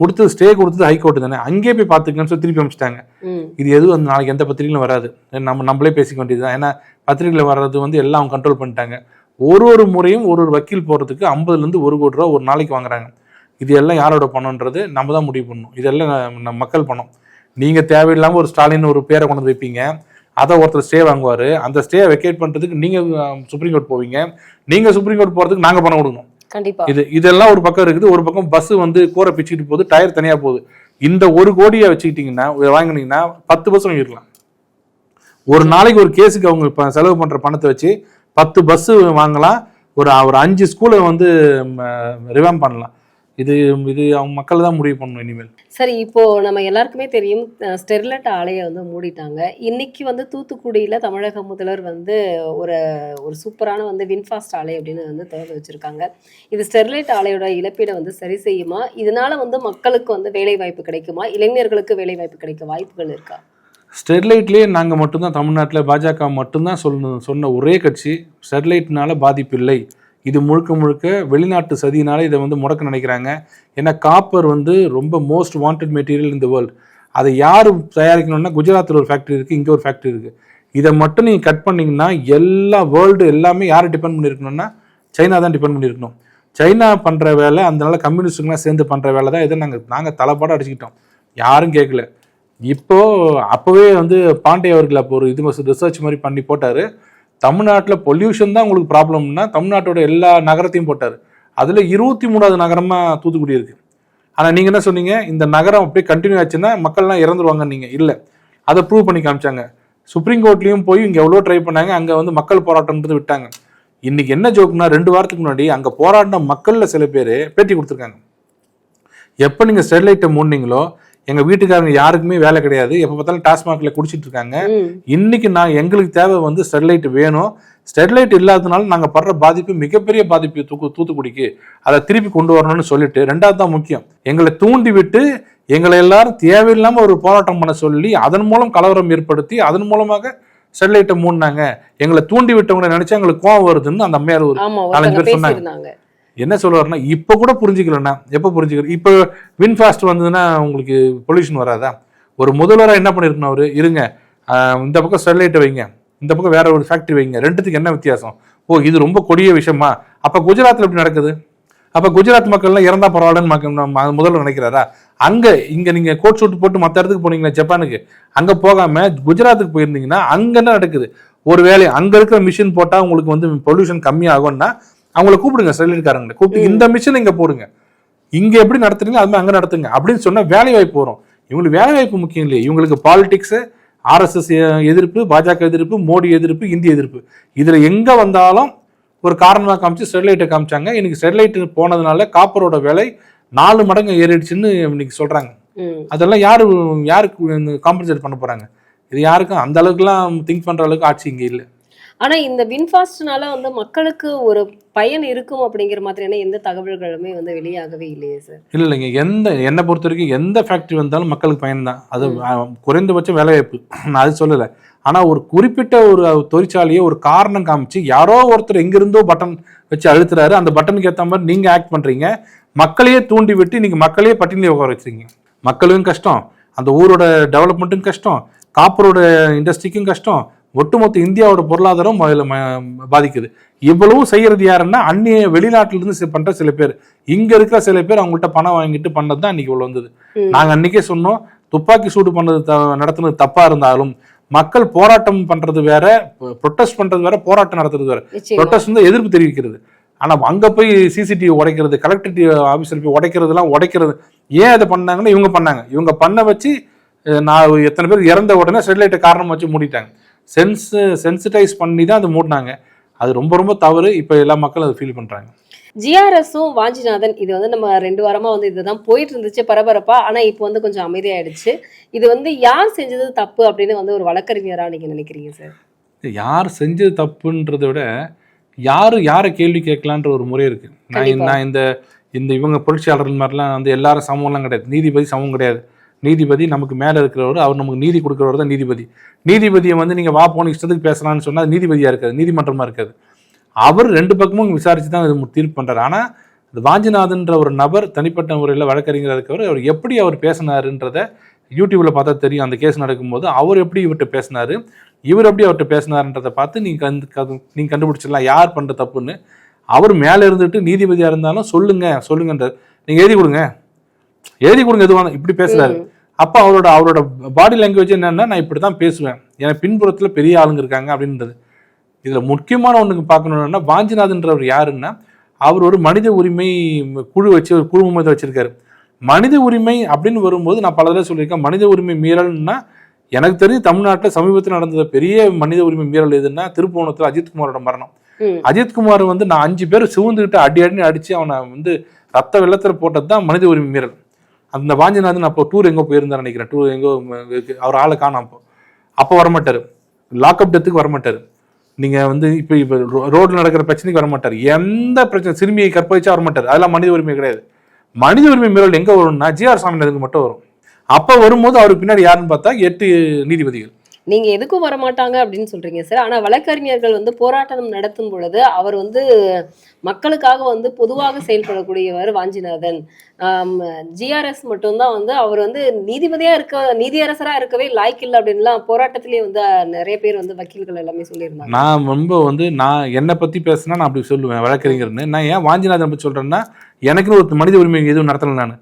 Speaker 2: கொடுத்தது ஸ்டே கொடுத்தது ஹைகோர்ட் தானே. அங்கேயே போய் பார்த்துக்கன்னு சொல்லி திருப்பி அனுப்பிச்சிட்டாங்க.
Speaker 3: ம்.
Speaker 2: இது எதுவும் வந்து நாளைக்கு எந்த பத்திரிகையிலும் வராது. நம்ம நம்மளே பேசிக்க வேண்டியது தான் ஏன்னா பத்திரிகையில் வர்றது வந்து எல்லாம் அவங்க கண்ட்ரோல் பண்ணிட்டாங்க. ஒரு ஒரு முறையும் ஒரு ஒரு வக்கீல் போகிறதுக்கு ஐம்பதுலேருந்து ஒரு கோடி ரூபா ஒரு நாளைக்கு வாங்குறாங்க. இது எல்லாம் யாரோட பணம்ன்றது நம்ம தான் முடிவு பண்ணணும். இதெல்லாம் மக்கள் பணம். நீங்கள் தேவையில்லாமல் ஒரு ஸ்டாலின் ஒரு பேரை கொண்டு வந்து வைப்பீங்க. அதை ஒருத்தர் ஸ்டே வாங்குவார். அந்த ஸ்டே வெக்கேட் பண்ணுறதுக்கு நீங்கள் சுப்ரீம் கோர்ட் போவீங்க. நீங்கள் சுப்ரீம் கோர்ட் போகிறதுக்கு நாங்கள் பணம் கொடுக்கணும்.
Speaker 3: கண்டிப்பா.
Speaker 2: இது இதெல்லாம் ஒரு பக்கம் இருக்குது. ஒரு பக்கம் பஸ் வந்து கூரை பிச்சுக்கிட்டு போகுது டயர் தனியா போகுது. இந்த ஒரு கோடியை வச்சுக்கிட்டீங்கன்னா வாங்குனீங்கன்னா பத்து பஸ் வாங்கிருக்கலாம் ஒரு நாளைக்கு ஒரு கேஸுக்கு அவங்க இப்ப செலவு பண்ற பணத்தை வச்சு பத்து பஸ் வாங்கலாம். ஒரு ஒரு அஞ்சு ஸ்கூலை வந்து ரிவாம் பண்ணலாம். இது இது அவங்க மக்கள் தான் முடிவு பண்ணணும் இனிமேல்.
Speaker 3: சரி இப்போ நம்ம எல்லாருக்குமே தெரியும் ஸ்டெர்லைட் ஆலையை வந்து மூடிட்டாங்க. இன்னைக்கு வந்து தூத்துக்குடியில தமிழக முதல்வர் வந்து ஒரு ஒரு சூப்பரான வந்து வின்ஃபாஸ்ட் ஆலை அப்படின்னு வந்து திறந்து வச்சிருக்காங்க. இது ஸ்டெர்லைட் ஆலையோட இழப்பீடை வந்து சரி செய்யுமா? இதனால வந்து மக்களுக்கு வந்து வேலை வாய்ப்பு கிடைக்குமா? இளைஞர்களுக்கு வேலை வாய்ப்பு கிடைக்க வாய்ப்புகள் இருக்கா?
Speaker 2: ஸ்டெர்லைட்லேயே நாங்கள் மட்டும்தான் தமிழ்நாட்டில் பாஜக மட்டும்தான் சொன்ன சொன்ன ஒரே கட்சி ஸ்டெர்லைட்னால பாதிப்பு இல்லை. இது முழுக்க முழுக்க வெளிநாட்டு சதியினால இதை வந்து முடக்க நினைக்கிறாங்க. ஏன்னா காப்பர் வந்து ரொம்ப மோஸ்ட் வாண்டட் மெட்டீரியல் இந்த வேர்ல்டு அதை யார் தயாரிக்கணும்னா குஜராத்தில் ஒரு ஃபேக்ட்ரி இருக்குது இங்கே ஒரு ஃபேக்ட்ரி இருக்குது இதை மட்டும் நீங்கள் கட் பண்ணிங்கன்னா எல்லா வேர்ல்டு எல்லாமே யாரை டிபெண்ட் பண்ணியிருக்கணும்னா சைனா தான் டிபெண்ட் பண்ணியிருக்கணும் சைனா பண்ணுற வேலை அதனால கம்யூனிஸ்ட்டுங்களாம் சேர்ந்து பண்ணுற வேலை தான் இதை நாங்கள் நாங்கள் தலைப்பாட அடிச்சுக்கிட்டோம். யாரும் கேட்கல. இப்போது அப்போவே வந்து பாண்டே அவர்கள் அப்போ ஒரு இது ரிசர்ச் மாதிரி பண்ணி போட்டார். தமிழ்நாட்டில் பொல்யூஷன் தான் உங்களுக்கு ப்ராப்ளம்னா தமிழ்நாட்டோட எல்லா நகரத்தையும் போட்டார். அதில் இருபத்தி மூணாவது நகரமாக தூத்துக்குடி இருக்குது ஆனால் நீங்கள் என்ன சொன்னீங்க? இந்த நகரம் அப்படியே கண்டினியூ ஆச்சுன்னா மக்கள்லாம் இறந்துருவாங்க நீங்கள் இல்லை. அதை ப்ரூவ் பண்ணி காமிச்சாங்க. சுப்ரீம் கோர்ட்லேயும் போய் இங்கே எவ்வளோ ட்ரை பண்ணாங்க. அங்கே வந்து மக்கள் போராட்டம்ன்றது விட்டாங்க. இன்றைக்கி என்ன ஜோக்குனா ரெண்டு வாரத்துக்கு முன்னாடி அங்கே போராடின மக்களில் சில பேர் பேட்டி கொடுத்துருக்காங்க. எப்போ நீங்கள் ஸ்டெர்லைட்டை மூடினீங்களோ எங்கள் வீட்டுக்காரங்க யாருக்குமே வேலை கிடையாது. எப்போ பார்த்தாலும் டாஸ்மாகில் குடிச்சிட்டு இருக்காங்க இன்னைக்கு நான் எங்களுக்கு தேவை வந்து ஸ்டெர்லைட் வேணும். ஸ்டெர்லைட் இல்லாதனால நாங்கள் படுற பாதிப்பு மிகப்பெரிய பாதிப்பு தூக்கு தூத்துக்குடிக்கு. அதை திருப்பி கொண்டு வரணும்னு சொல்லிட்டு ரெண்டாவது தான் முக்கியம். எங்களை தூண்டி விட்டு எங்களை எல்லாரும் தேவையில்லாமல் ஒரு போராட்டம் பண்ண சொல்லி அதன் மூலம் கலவரம் ஏற்படுத்தி அதன் மூலமாக ஸ்டெர்லைட்டை மூடினாங்க. எங்களை தூண்டி விட்டவங்களை நினைச்சா எங்களுக்கு கோவம் வருதுன்னு அந்த அம்மையார் ஒரு நாலஞ்சு பேர் சொன்னாங்க. என்ன சொல்லுவார்னா இப்போ கூட புரிஞ்சுக்கலண்ணா. எப்போ புரிஞ்சுக்கல? இப்போ வின்ஃபாஸ்ட் வந்ததுன்னா உங்களுக்கு பொல்யூஷன் வராதா? ஒரு முதல்வராக என்ன பண்ணியிருக்கணும் அவர்? இருங்க. இந்த பக்கம் ஸ்டெர்லைட்டை வைங்க. இந்த பக்கம் வேற ஒரு ஃபேக்ட்ரி வைங்க. ரெண்டுத்துக்கு என்ன வித்தியாசம்? ஓ இது ரொம்ப கொடிய விஷயமா? அப்போ குஜராத்தில் எப்படி நடக்குது? அப்போ குஜராத் மக்கள்லாம் இறந்தா பரவாயில்லன்னு மக்கள் முதல்வர் நினைக்கிறாரா? அங்கே இங்கே நீங்கள் கோட் ஷூட் போட்டு மற்ற இடத்துக்கு போனீங்களா ஜப்பானுக்கு? அங்கே போகாமல் குஜராத்துக்கு போயிருந்தீங்கன்னா அங்கே என்ன நடக்குது? ஒரு வேலை அங்கே இருக்கிற மிஷின் போட்டால் உங்களுக்கு வந்து பொல்யூஷன் கம்மியாகும்னா அவங்கள கூப்பிடுங்க ஸ்டெர்லைட்காரங்களை. கூப்பிட்டு இந்த மிஷின் இங்கே போடுங்க. இங்கே எப்படி நடத்துறீங்களோ அது மாதிரி அங்கே நடத்துங்க. அப்படின்னு சொன்னால் வேலை வாய்ப்பு வரும். இவங்களுக்கு வேலை வாய்ப்பு முக்கியம் இல்லையே. இவங்களுக்கு பாலிடிக்ஸு ஆர்எஸ்எஸ் எதிர்ப்பு பாஜக எதிர்ப்பு மோடி எதிர்ப்பு இந்திய எதிர்ப்பு. இதில் எங்கே வந்தாலும் ஒரு காரணமாக காமிச்சு ஸ்டெர்லைட்டை காமிச்சாங்க. இன்னைக்கு ஸ்டெர்லைட் போனதுனால காப்பரோட விலை நாலு மடங்கு ஏறிடுச்சுன்னு இன்னைக்கு சொல்கிறாங்க அதெல்லாம் யாரு யாருக்கு காம்பன்சேட் பண்ண போகிறாங்க இது யாருக்கும் அந்த அளவுக்குலாம் திங்க் பண்ணுற அளவுக்கு ஆட்சி இங்கே இல்லை.
Speaker 3: ஆனா இந்த வின்ஃபாஸ்ட்னால வந்து மக்களுக்கு ஒரு பயன் இருக்கும் அப்படிங்கிற மாதிரியான எந்த தகவல்களுமே வந்து வெளியாகவே இல்லையே சார்.
Speaker 2: இல்லை இல்லைங்க எந்த என்னை பொறுத்த வரைக்கும் எந்த ஃபேக்ட்ரி வந்தாலும் மக்களுக்கு பயன்தான் அது குறைந்தபட்ச வேலைவாய்ப்பு. நான் அது சொல்லலை. ஆனால் ஒரு குறிப்பிட்ட ஒரு தொழிற்சாலையை ஒரு காரணம் காமிச்சு யாரோ ஒருத்தர் எங்கிருந்தோ பட்டன் வச்சு அழுத்துறாரு. அந்த பட்டனுக்கு ஏற்ற மாதிரி நீங்கள் ஆக்ட் பண்ணுறீங்க மக்களையே தூண்டி விட்டு நீங்கள் மக்களையே பட்டினி உட்கார வச்சிருக்கீங்க. மக்களுக்கும் கஷ்டம். அந்த ஊரோட டெவலப்மெண்ட்டும் கஷ்டம். காப்பரோட இண்டஸ்ட்ரிக்கும் கஷ்டம். ஒட்டுமொத்த இந்தியாவோட பொருளாதாரம் அதில் பாதிக்குது. இவ்வளவு செய்யறது யாருன்னா அந்நிய வெளிநாட்டிலிருந்து பண்ற சில பேர். இங்க இருக்கிற சில பேர் அவங்கள்ட்ட பணம் வாங்கிட்டு பண்ணது தான் அன்னைக்கு இவ்வளவு வந்தது.
Speaker 3: ம்.
Speaker 2: நாங்க அன்னைக்கே சொன்னோம் துப்பாக்கி சூடு பண்ணது த- நடத்துனது தப்பா இருந்தாலும் மக்கள் போராட்டம் பண்றது வேற ப்ரொட்டஸ்ட் பண்றது வேற போராட்டம் நடத்துறது வேற. ப்ரொட்டஸ்ட் வந்து எதிர்ப்பு தெரிவிக்கிறது. ஆனா அங்க போய் சிசிடிவி உடைக்கிறது கலெக்டரேட் ஆபீஸ்ல போய் உடைக்கிறதுலாம் உடைக்கிறது ஏன் அதை பண்ணாங்கன்னா இவங்க பண்ணாங்க. இவங்க பண்ண வச்சு நான் எத்தனை பேர் இறந்த உடனே ஸ்டெர்லைட்டை காரணம் வச்சு மூடிட்டாங்க. சென்ஸ் சென்சிட்டைஸ் பண்ணி தான் அதை மூடினாங்க. அது ரொம்ப ரொம்ப தவறு. இப்போ எல்லா மக்களும் அதை ஃபீல் பண்றாங்க.
Speaker 3: ஜிஆர்எஸும் வாஞ்சிநாதன் இது வந்து நம்ம ரெண்டு வாரமா வந்து இதுதான் போயிட்டு இருந்துச்சு பரபரப்பா ஆனா இப்போ வந்து கொஞ்சம் அமைதியாயிடுச்சு. இது வந்து யார் செஞ்சது தப்பு அப்படின்னு வந்து ஒரு வழக்கறிஞரா நீங்க நினைக்கிறீங்க சார்
Speaker 2: யார் செஞ்சது தப்புன்றதை விட யார் யாரை கேள்வி கேட்கலான்ற ஒரு முறை இருக்கு. நான். நான் இந்த இந்த இவங்க புரட்சியாளர்கள் மாதிரிலாம் வந்து எல்லாரும் சமம்லாம் கிடையாது. நீதிபதி சமம் கிடையாது. நீதிபதி நமக்கு மேலே இருக்கிறவர் அவர் நமக்கு நீதி கொடுக்குறவர் தான் நீதிபதி. நீதிபதியை வந்து நீங்கள் வா போன இஷ்டத்துக்கு பேசலாம்னு சொன்னால் நீதிபதியாக இருக்காது நீதிமன்றமாக இருக்காது. அவர் ரெண்டு பக்கமும் விசாரிச்சு தான் இது தீர்ப்பு பண்ணுறாரு ஆனால் இந்த வாஞ்சிநாதன்ற ஒரு நபர் தனிப்பட்ட முறையில் வழக்கறிஞராக இருக்கவர் அவர் எப்படி அவர் பேசினாருன்றத யூடியூப்ல பார்த்தா தெரியும். அந்த கேஸ் நடக்கும்போது அவர் எப்படி இவர்கிட்ட பேசினார் இவர் எப்படி அவர்கிட்ட பேசினாருன்றதை பார்த்து நீங்கள் கண்டு நீங்கள் நீங்க கண்டுபிடிச்சிடலாம் யார் பண்ணுற தப்புன்னு. அவர் மேலே இருந்துட்டு நீதிபதியாக இருந்தாலும் சொல்லுங்க சொல்லுங்கன்றார். நீங்கள் எழுதி கொடுங்க. எழுதி கொடுங்க எதுவான இப்படி பேசுகிறாரு அப்போ அவரோட அவரோட பாடி லாங்குவேஜ் என்னன்னா நான் இப்படி தான் பேசுவேன். எனக்கு பின்புறத்தில் பெரிய ஆளுங்க இருக்காங்க அப்படின்றது. இதில் முக்கியமான ஒன்றுக்கு பார்க்கணுன்னா வாஞ்சிநாதன்றவர் யாருன்னா அவர் ஒரு மனித உரிமை குழு வச்சு ஒரு குழுமம் இதை வச்சிருக்காரு. மனித உரிமை அப்படின்னு வரும்போது நான் பல தடவை சொல்லியிருக்கேன் மனித உரிமை மீறல்னா எனக்கு தெரிஞ்சு தமிழ்நாட்டில் சமீபத்தில் நடந்த பெரிய மனித உரிமை மீறல் எதுன்னா திருப்புவனத்தில் அஜித்குமாரோட மரணம். அஜித்குமார் வந்து நான் அஞ்சு பேர் சிவந்துக்கிட்டு அடி அடின்னு அடிச்சு அவனை வந்து ரத்த வெள்ளத்தில் போட்டது தான் மனித உரிமை மீறல். அந்த வாஞ்சிநாதன் அப்போ டூர் எங்கோ போயிருந்தார் நினைக்கிறேன். டூர் எங்கோ அவர் ஆளை காணும் அப்போ. அப்போ வரமாட்டார். லாக்அப் டெத்துக்கு வரமாட்டார். நீங்கள் வந்து இப்போ இப்போ ரோட்டில் நடக்கிற பிரச்சனைக்கு வரமாட்டார். எந்த பிரச்சனை சிறுமியை கற்பழிச்சா வரமாட்டார். அதெல்லாம் மனித உரிமை கிடையாது. மனித உரிமை மீறல் எங்கே வரும்னா ஜிஆர் சாமிநாதனுக்கு மட்டும் வரும். அப்போ வரும்போது அவருக்கு பின்னாடி யாருன்னு பார்த்தா எட்டு நீதிபதிகள்.
Speaker 3: நீங்க எதுக்கும் வரமாட்டாங்க அப்படின்னு சொல்றீங்க சார் ஆனா வழக்கறிஞர்கள் வந்து போராட்டம் நடத்தும் பொழுது அவர் வந்து மக்களுக்காக வந்து பொதுவாக செயல்படக்கூடியவர் வாஞ்சிநாதன். ஜிஆர்எஸ் மட்டும்தான் வந்து அவர் வந்து நீதிபதியா இருக்க நீதியரசரா இருக்கவே லாய்க்கு இல்லை அப்படின்லாம் போராட்டத்திலேயே வந்து நிறைய பேர் வந்து வக்கீல்கள் எல்லாமே சொல்லியிருந்தாங்க.
Speaker 2: நான் ரொம்ப வந்து நான் என்னை பத்தி பேசினா நான் அப்படி சொல்லுவேன் வழக்கறிஞர்னு. நான் ஏன் வாஞ்சிநாதன் பத்தி சொல்றேன்னா எனக்குன்னு ஒரு மனித உரிமை எதுவும் நடத்தல நான்.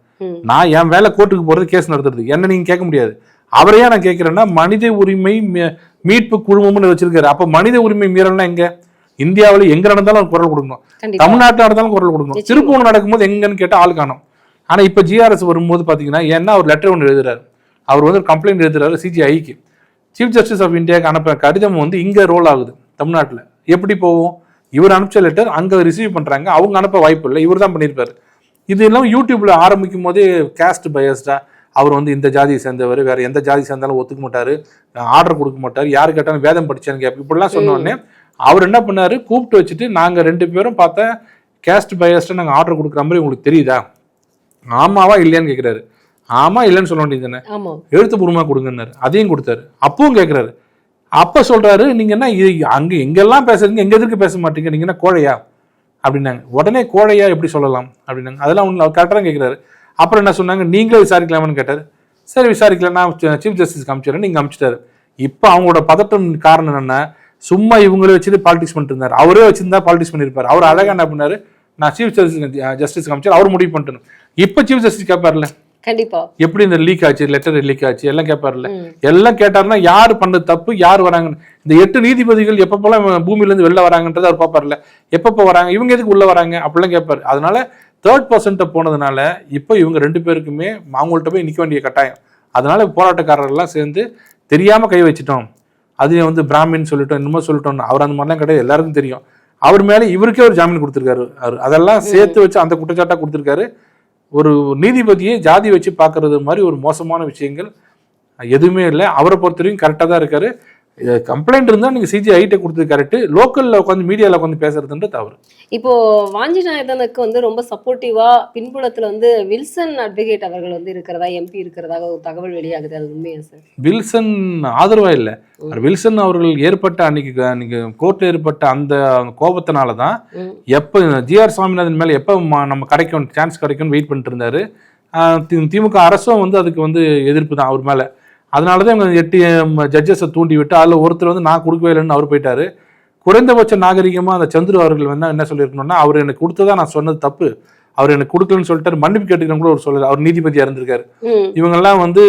Speaker 2: நான் என் வேலை கோர்ட்டுக்கு போறது கேஸ் நடத்துறது. என்ன நீங்க கேட்க முடியாது. அவரையே நான் கேட்கிறேன்னா மனித உரிமை மீட்பு குழுமம்னு வச்சிருக்காரு. அப்ப மனித உரிமை மீறல்னா எங்க? இந்தியாவில் எங்க நடந்தாலும் அவர் குரல் கொடுக்கணும். தமிழ்நாட்டில் நடந்தாலும் குரல் கொடுக்கணும். திருப்பூர் நடக்கும்போது எங்கன்னு கேட்டா ஆள் காணும். ஆனா இப்ப ஜிஆர்எஸ் வரும்போது பாத்தீங்கன்னா என்ன ஒரு லெட்டர் ஒன்று எழுதுறாரு. அவர் வந்து கம்ப்ளைண்ட் எழுதுறாரு சிஜிஐக்கு சீஃப் ஜஸ்டிஸ் ஆஃப் இந்தியாவுக்கு அனுப்ப கடிதம் வந்து இங்க ரோல் ஆகுது தமிழ்நாட்டில். எப்படி போகும்? இவர் அனுப்பிச்ச லெட்டர் அங்க ரிசீவ் பண்றாங்க. அவங்க அனுப்ப வாய்ப்பு இல்லை. இவர் தான் பண்ணியிருப்பாரு. இது எல்லாம் யூடியூப்ல ஆரம்பிக்கும் போதே கேஸ்ட் பயஸ்டா அவர் வந்து இந்த ஜாதியை சேர்ந்தவர் வேற எந்த ஜாதி சேர்ந்தாலும் ஒத்துக்க மாட்டாரு ஆர்டர் கொடுக்க மாட்டாரு யாரு கேட்டாலும் வேதம் படிச்சான்னு கேட்ப இப்படிலாம் சொன்ன உடனே அவர் என்ன பண்ணாரு கூப்பிட்டு வச்சுட்டு நாங்க ரெண்டு பேரும் பார்த்தா கேஸ்ட் பயஸ்டா நாங்க ஆர்டர் கொடுக்குற மாதிரி உங்களுக்கு தெரியுதா? ஆமாவா இல்லையான்னு கேட்குறாரு ஆமா இல்லைன்னு சொல்ல வேண்டியது தானே? எழுத்துப்பூர்வமாக கொடுங்கன்னாரு. அதையும் கொடுத்தாரு. அப்பவும் கேட்குறாரு அப்போ சொல்றாரு நீங்க என்ன இது அங்க எங்கெல்லாம் பேசுறீங்க எங்க எதுக்கு பேச மாட்டீங்க? நீங்க என்ன கோழையா? அப்படின்னாங்க. உடனே கோழையா எப்படி சொல்லலாம்? அப்படின்னாங்க. அதெல்லாம் ஒன்று கரெக்டாக கேட்குறாரு அப்புறம் என்ன சொன்னாங்க? நீங்களே விசாரிக்கலாமான்னு கேட்டார். சரி விசாரிக்கலாம். நான் சீஃப் ஜஸ்டிஸ் அமிச்சிடுறேன். நீங்கள் அமிச்சிட்டாரு. இப்போ அவங்களோட பதட்டம் காரணம் என்னன்னா சும்மா இவங்களே வச்சுட்டு பாலிடிக்ஸ் பண்ணிட்டு இருந்தார். அவரே வச்சிருந்தா பாலிடிக்ஸ் பண்ணியிருப்பாரு அவர் அழகா என்ன பண்ணாரு? நான் சீஃப் ஜஸ்டிஸ் ஜஸ்டிஸ் அமிச்சார் அவர் முடிவு பண்ணிட்டு இப்போ சீஃப் ஜஸ்டிஸ் கேட்பார்ல
Speaker 3: கண்டிப்பா.
Speaker 2: எப்படி இந்த லீக் ஆச்சு? லெட்டர் லீக் ஆச்சு? எல்லாம் கேட்பார்ல. எல்லாம் கேட்டாருன்னா யார் பண்ணது தப்பு? யார் வராங்க இந்த எட்டு நீதிபதிகள் எப்பப்பெல்லாம் பூமியில இருந்து வெளில வராங்கன்றத அவர் பார்ப்பார்ல எப்பப்போ வராங்க? இவங்க எதுக்கு உள்ள வராங்க? அப்படிலாம் கேட்பாரு அதனால தேர்ட் பர்சன்ட்ட போனதுனால இப்போ இவங்க ரெண்டு பேருக்குமே அவங்கள்ட்ட போய் நிக்க வேண்டிய கட்டாயம். அதனால போராட்டக்காரர்கள்லாம் சேர்ந்து தெரியாம கை வச்சிட்டோம். அது வந்து பிராமின் சொல்லிட்டோம் இன்னமும் சொல்லிட்டோம் அவர் அந்த மாதிரிலாம் கிடையாது. எல்லாருக்கும் தெரியும். அவர் மேல இவருக்கே ஒரு ஜாமீன் கொடுத்துருக்காரு அவர். அதெல்லாம் சேர்த்து வச்சு அந்த குற்றச்சாட்டா கொடுத்துருக்காரு. ஒரு நீதிபதியை ஜாதி வச்சு பார்க்கறது மாதிரி ஒரு மோசமான விஷயங்கள் எதுவுமே இல்லை. அவரை பொறுத்த வரைக்கும் கரெக்டாக தான் இருக்காரு. கம்ப்ளைண்ட் இருந்தால் நீங்கள் சிஜிஐட்டை கொடுத்தது கரெக்டு லோக்கலில் உட்காந்து மீடியாவில் உட்காந்து பேசுறதுன்ற தவறு.
Speaker 3: இப்போ வாஞ்சிநாதனுக்கு வந்து ரொம்ப சப்போர்ட்டிவா பின்புலத்துல வந்து வில்சன் அட்வொகேட் அவர்கள் வந்து இருக்கிறதா எம்பி இருக்கிறதாக ஒரு தகவல் வெளியாகுது அது உண்மையா சார்?
Speaker 2: வில்சன் ஆதரவா இல்லை. வில்சன் அவர்கள் ஏற்பட்ட அன்னைக்கு அன்னைக்கு கோர்ட்டில் ஏற்பட்ட அந்த கோபத்தினால தான். எப்போ ஜிஆர் சுவாமிநாதன் மேலே எப்போ நம்ம கிடைக்கும் சான்ஸ் கிடைக்கும்னு வெயிட் பண்ணிட்டு இருந்தாரு. திமுக அரசும் வந்து அதுக்கு வந்து எதிர்ப்பு தான் அவர் மேலே. அதனால தான் இவங்க எட்டு ஜட்ஜஸை தூண்டி விட்டு அதில் ஒருத்தர் வந்து நான் கொடுக்கவே இல்லைன்னு அவர் போயிட்டாரு. குறைந்தபட்ச நாகரிகமாக அந்த சந்துரு அவர்கள் வந்து என்ன சொல்லியிருக்கணும்னா அவர் எனக்கு கொடுத்ததா நான் சொன்னது தப்பு. அவர் எனக்கு கொடுக்கலன்னு சொல்லிட்டாரு. மன்னிப்பு கேட்டுக்கிறோம் கூட அவர் சொல்லல. அவர் நீதிபதியாக இருந்திருக்காரு இவங்கெல்லாம் வந்து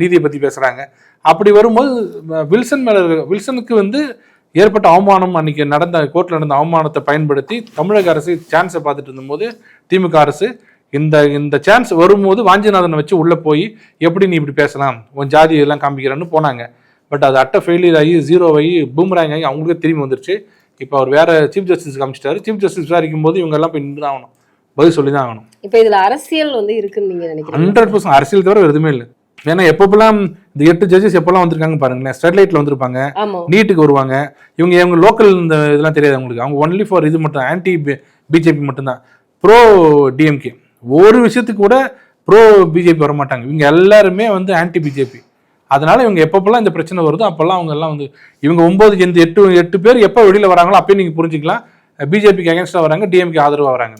Speaker 2: நீதியை பற்றி பேசுகிறாங்க அப்படி வரும்போது வில்சன் மேலே வில்சனுக்கு வந்து ஏற்பட்ட அவமானம் அன்னைக்கு நடந்த கோர்ட்டில் நடந்த அவமானத்தை பயன்படுத்தி தமிழக அரசு சான்ஸை பார்த்துட்டு இருந்தபோது திமுக அரசு இந்த இந்த சான்ஸ் வரும்போது வாஞ்சிநாதனை வச்சு உள்ளே போய் எப்படி நீ இப்படி பேசலாம்? உன் ஜாதி எல்லாம் காமிக்கிறேன்னு போனாங்க. பட் அது அட்டை ஃபெயிலியர் ஆகி ஜீரோ ஆகி பூமராங் ஆகி அவங்களுக்கே திரும்பி வந்துருச்சு. இப்போ அவர் வேற சீஃப் ஜஸ்டிஸ் காமிச்சிட்டாரு. சீஃப் ஜஸ்டிஸ் விசாரிக்கும் போது இவங்க எல்லாம் போய் நின்று தான் ஆகணும். பதில் சொல்லி தான் ஆகணும்.
Speaker 3: இப்போ இதுல அரசியல் வந்து இருக்குன்னு நினைக்கிறீங்க?
Speaker 2: ஹண்ட்ரட் பர்சன்ட் அரசியல் தவிர எதுவுமே இல்லை. ஏன்னா எப்பப்பெல்லாம் இந்த எட்டு ஜட்ஜஸ் எப்பெல்லாம் வந்திருக்காங்க பாருங்களேன். ஸ்டெர்லைட்ல வந்திருப்பாங்க. நீட்டுக்கு வருவாங்க. இவங்க இவங்க லோக்கல் இந்த இதெல்லாம் தெரியாது அவங்களுக்கு. அவங்க ஒன்லி ஃபார் இது மட்டும் ஆன்டி பிஜேபி மட்டும்தான். ப்ரோ டிஎம்கே ஒரு விஷயத்துக்கு கூட ப்ரோ பிஜேபி வர மாட்டாங்க இவங்க எல்லாருமே வந்து ஆன்டி பிஜேபி அதனால இவங்க எப்பப்பெல்லாம் இந்த பிரச்சனை வருதோ அப்பெல்லாம் அவங்க எல்லாம் வந்து இவங்க ஒன்பது இந்த எட்டு எட்டு பேர் எப்போ வெளியில் வராங்களோ அப்பயும் நீங்கள் புரிஞ்சுக்கலாம். பிஜேபிக்கு அகேன்ஸ்டாக வராங்க டிஎம்கே ஆதரவாக வராங்க